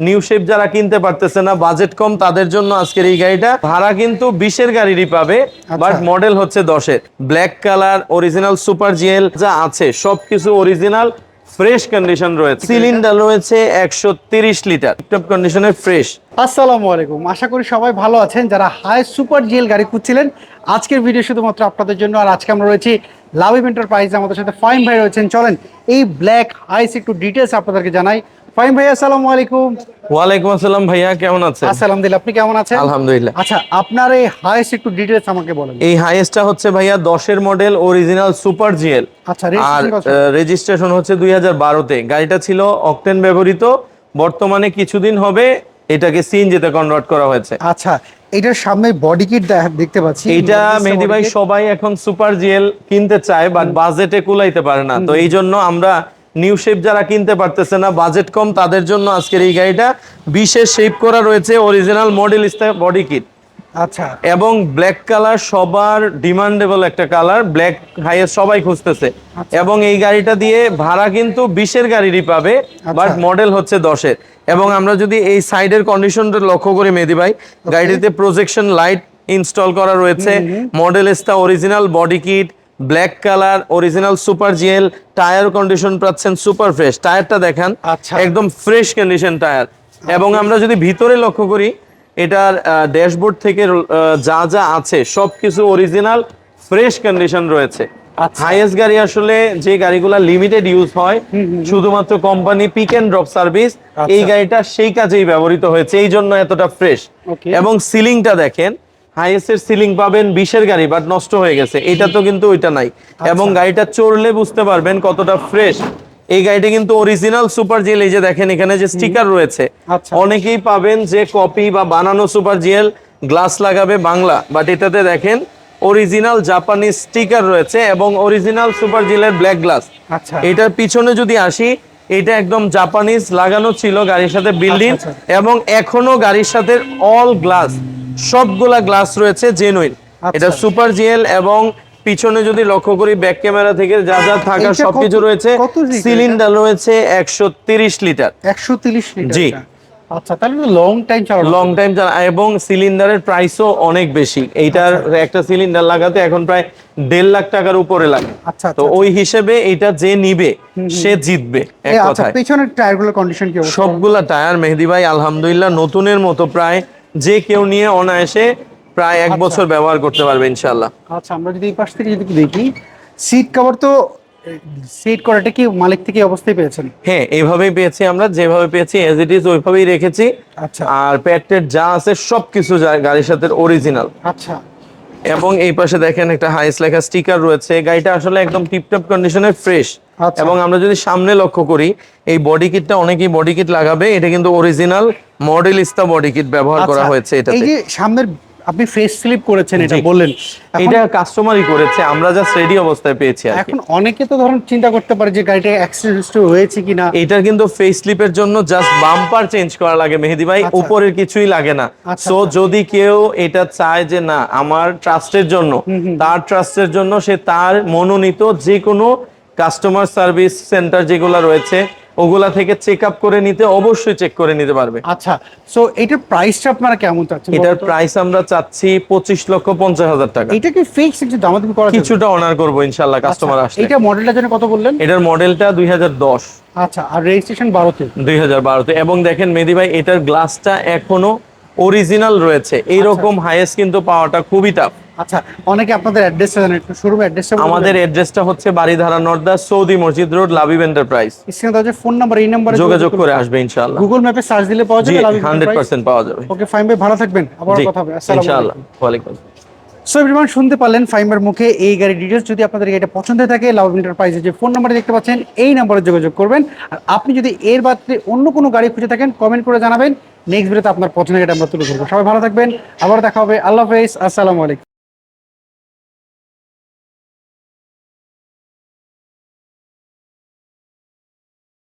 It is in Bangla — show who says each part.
Speaker 1: নিউ শেপ যারা কিনতে পারতেছে না বাজেট কম তাদের জন্য আজকের এই গাড়িটা। ভাড়া কিন্তু বিশের গাড়িরই পাবে বাট মডেল হচ্ছে দশের। Black colour original super GL যা আছে সবকিছু অরিজিনাল ফ্রেশ কন্ডিশন রয়েছে। সিলিন্ডার রয়েছে একশো তিরিশ লিটার টপ কন্ডিশনের ফ্রেশ
Speaker 2: আসসালামু আলাইকুম। আশা করি সবাই ভালো আছেন। যারা হাই সুপার জিএল গাড়ি খুঁজছিলেন আজকের ভিডিও শুধুমাত্র আপনাদের জন্য। আর আজকে আমরা রয়েছি লাভ এন্টারপ্রাইজ আমাদের সাথে ফাইম ভাই রয়েছেন। চলেন এই ব্ল্যাক হাইস একটু ডিটেলস আপনাদেরকে জানাই। ফাইম ভাই আসসালামু আলাইকুম।
Speaker 1: ওয়ালাইকুম আসসালাম ভাইয়া কেমন আছেন?
Speaker 2: আলহামদুলিল্লাহ আপনি কেমন আছেন?
Speaker 1: আলহামদুলিল্লাহ।
Speaker 2: আচ্ছা আপনার এই একটু আমাকে বলেন।
Speaker 1: এই হাইয়েস্টটা হচ্ছে ভাইয়া দশের মডেল অরিজিনাল সুপার জিএল
Speaker 2: আচ্ছা
Speaker 1: আর রেজিস্ট্রেশন হচ্ছে গাড়িটা ছিল অকটেন ব্যবহৃত। বর্তমানে কিছুদিন হবে এটাকে সিন সিএনজিতে কনভার্ট করা হয়েছে।
Speaker 2: আচ্ছা এটার সামনে বডি কিট দেখতে পাচ্ছি। এটা
Speaker 1: মেহেদি ভাই সবাই এখন সুপার জিএল কিনতে চায় বাট বাজেটে কুলাইতে পারে না। তো এই জন্য আমরা নিউ শেপ যারা কিনতে পারতেছে না বাজেট কম তাদের জন্য আজকের এই গাড়িটা বিশেষ শেপ করা রয়েছে অরিজিনাল মডেল বডি কিট
Speaker 2: আচ্ছা।
Speaker 1: এবং ব্ল্যাক কালার সবার ডিমান্ডেবল একটা কালার ব্ল্যাক হাইয়েস্ট সবাই খুঁজতেছে। এবং এই গাড়িটা দিয়ে ভাড়া কিন্তু বিশের গাড়িরই পাবে বাট মডেল হচ্ছে দশের। এবং আমরা যদি এই সাইডের কন্ডিশনটা লক্ষ্য করি মেহেদি ভাই গাড়িটিতে প্রজেকশন লাইট ইনস্টল করা রয়েছে model এসটা original body kit black colour original super GL tyre condition পাচ্ছেন সুপার ফ্রেশ টায়ারটা দেখান
Speaker 2: আচ্ছা।
Speaker 1: একদম ফ্রেশ কন্ডিশন টায়ার এবং আমরা যদি ভিতরে লক্ষ্য করি এটার ড্যাশবোর্ড থেকে যা যা আছে সবকিছু অরিজিনাল ফ্রেশ কন্ডিশন রয়েছে।
Speaker 2: আচ্ছা।
Speaker 1: হাইয়েস্ট গাড়ি আসলে যে গাড়িগুলা লিমিটেড ইউজ হয় শুধুমাত্র company pick and drop service এই গাড়িটা সেই কাজেই ব্যবহৃত হয়েছে এই জন্য এতটা ফ্রেশ এবং সিলিংটা দেখেন হাইয়েস্ট এর সিলিং পাবেন বিশের গাড়ি বাট নষ্ট হয়ে গেছে। এটা তো কিন্তু ওইটা নাই।
Speaker 2: আচ্ছা।
Speaker 1: এবং গাড়িটা চড়লে বুঝতে পারবেন কতটা ফ্রেশ এই গাড়িটা কিন্তু অরিজিনাল সুপার জিএল এই যে দেখেন এখানে যে স্টিকার রয়েছে।
Speaker 2: আচ্ছা।
Speaker 1: অনেকেই পাবেন যে কপি বা বানানো সুপার জিএল গ্লাস লাগাবে বাংলা। বাট এটাতে দেখেন অরিজিনাল জাপানিজ স্টিকার রয়েছে এবং অরিজিনাল সুপার জিএলের ব্ল্যাক গ্লাস এটার পিছনে যদি আসি এটা একদম জাপানিজ লাগানো ছিল গাড়ির সাথে বিল্ডিং
Speaker 2: আচ্ছা,
Speaker 1: এবং এখনও গাড়ির সাথে অল গ্লাস সবগুলা গ্লাস রয়েছে জেনুইন
Speaker 2: আচ্ছা।
Speaker 1: এটা সুপার জিএল এবং পিছনে যদি লক্ষ্য করি ব্যাক ক্যামেরা থেকে যা যা থাকার সবকিছু রয়েছে সিলিন্ডার রয়েছে একশো লিটার
Speaker 2: একশো লিটার
Speaker 1: জি।
Speaker 2: আচ্ছা। তাহলে লং টাইম চালানো
Speaker 1: লং টাইম এবং সিলিন্ডারের প্রাইসও অনেক বেশি। এইটার একটা সিলিন্ডার লাগাতে এখন প্রায় দেড় লাখ টাকার উপরে লাগে।
Speaker 2: আচ্ছা
Speaker 1: তো ওই হিসেবে এটা যে নিবে সে জিতবে এক
Speaker 2: আচ্ছা
Speaker 1: কথায়।
Speaker 2: পেছনের টায়ারগুলোর কন্ডিশন কি
Speaker 1: সবগুলা টায়ার মেহেদি ভাই আলহামদুলিল্লাহ নতুনের মতো প্রায় যে কেউ নিয়ে অনায়াসে প্রায় এক বছর ব্যবহার করতে পারবে ইনশাল্লাহ
Speaker 2: আচ্ছা আমরা যদি এই পাশ থেকে যদি দেখি সিট কভার তো সিট করাটা কি মালিক থেকে অবস্থায় পেয়েছেন?
Speaker 1: হ্যাঁ এইভাবেই পেয়েছি আমরা যেভাবে পেয়েছি এজ ইট ইজ ওইভাবেই রেখেছি।
Speaker 2: আচ্ছা।
Speaker 1: আর প্যাটের যা আছে সবকিছু যা- গাড়ির সাথে অরিজিনাল
Speaker 2: আচ্ছা।
Speaker 1: এবং এই পাশে দেখেন একটা হাইস লেখা স্টিকার রয়েছে। গাড়িটা আসলে একদম টিপটপ কন্ডিশনে ফ্রেশ
Speaker 2: আচ্ছা।
Speaker 1: এবং আমরা যদি সামনে লক্ষ্য করি এই বডি কিটটা অনেকেই বডি কিট লাগাবে এটা কিন্তু অরিজিনাল মডেল ইস্তা বডি কিট ব্যবহার করা
Speaker 2: আচ্ছা,
Speaker 1: হয়েছে
Speaker 2: এই যে সামনের আপনি ফেস স্লিপ করেছেন এটা বললেন।
Speaker 1: এটা কাস্টমারই করেছে আমরা জাস্ট রেডি অবস্থায় পেয়েছি
Speaker 2: এখন অনেকে তো ধরুন চিন্তা করতে পারে যে গাড়িটা অ্যাক্সিডেন্ট হয়েছে কিনা।
Speaker 1: এটার কিন্তু ফেস স্লিপের জন্য জাস্ট বাম্পার চেঞ্জ করা লাগে মেহেদি ভাই
Speaker 2: আচ্ছা।
Speaker 1: উপরের কিছুই লাগে না। সো
Speaker 2: আচ্ছা।
Speaker 1: যদি কেউ এটা চায় যে না আমার ট্রাস্টের জন্য তার ট্রাস্টের জন্য সে তার মনোনীত যে কোনো কাস্টমার সার্ভিস সেন্টার যেগুলো রয়েছে ওগুলা থেকে চেক আপ করে নিতে অবশ্যই চেক করে নিতে পারবে।
Speaker 2: আচ্ছা সো এটার প্রাইসটা আপনারা কেমন চাচ্ছেন
Speaker 1: এটার প্রাইস আমরা চাচ্ছি পঁচিশ লক্ষ পঞ্চাশ হাজার টাকা।
Speaker 2: এটা কি ফিক্স কিছু দামাদামি করা যাবে?
Speaker 1: কিছুটা অনার করব ইনশাল্লাহ কাস্টমার
Speaker 2: আচ্ছা,
Speaker 1: আসলে।
Speaker 2: এটা মডেলটা জন্য কত বললেন?
Speaker 1: এটার মডেলটা দুই হাজার দশ।
Speaker 2: আচ্ছা আর রেজিস্ট্রেশন বারোতে?
Speaker 1: দুই হাজার বারোতে। এবং দেখেন মেদি ভাই এটার গ্লাসটা এখনও অরিজিনাল রয়েছে। এইরকম হাইয়েস্ট কিন্তু পাওয়াটা খুবই টাফ
Speaker 2: আচ্ছা অনেকে আপনাদের অ্যাড্রেসটা জানেন একটু অ্যাড্রেসটা
Speaker 1: আমাদের অ্যাড্রেসটা হচ্ছে Baridhara Nadda Saudi Masjid road Labib enterprise
Speaker 2: স্ক্রিনে দেওয়া ফোন নাম্বার এই নাম্বারে
Speaker 1: যোগাযোগ করে আসবে ইনশাআল্লাহ।
Speaker 2: গুগল ম্যাপে সার্চ দিলে পাওয়া যাবে
Speaker 1: হান্ড্রেড পার্সেন্ট পাওয়া যাবে।
Speaker 2: ওকে ফাইন ভাই ভালো থাকবেন। আবার কথা হবে। আসসালামু
Speaker 1: ইনশাআল্লাহ।
Speaker 2: আলাইকুম। সো এভরিওয়ান শুনতে পারলেন ফাইমার মুখে এই গাড়ির ডিটেলস যদি আপনাদের এটা পছন্দ থাকে লাভ এন্টারপ্রাইজের যে ফোন নাম্বারে দেখতে পাচ্ছেন এই নাম্বারে যোগাযোগ করবেন। আর আপনি যদি এর বাদে অন্য কোনো গাড়ি খুঁজে থাকেন কমেন্ট করে জানাবেন। নেক্সট ভিডিওতে আপনার পছন্দের এটা আমরা তুলে ধরবো। সবাই ভালো থাকবেন। আবার দেখা হবে। আল্লাহ হাফেজ। আসসালামু আলাইকুম।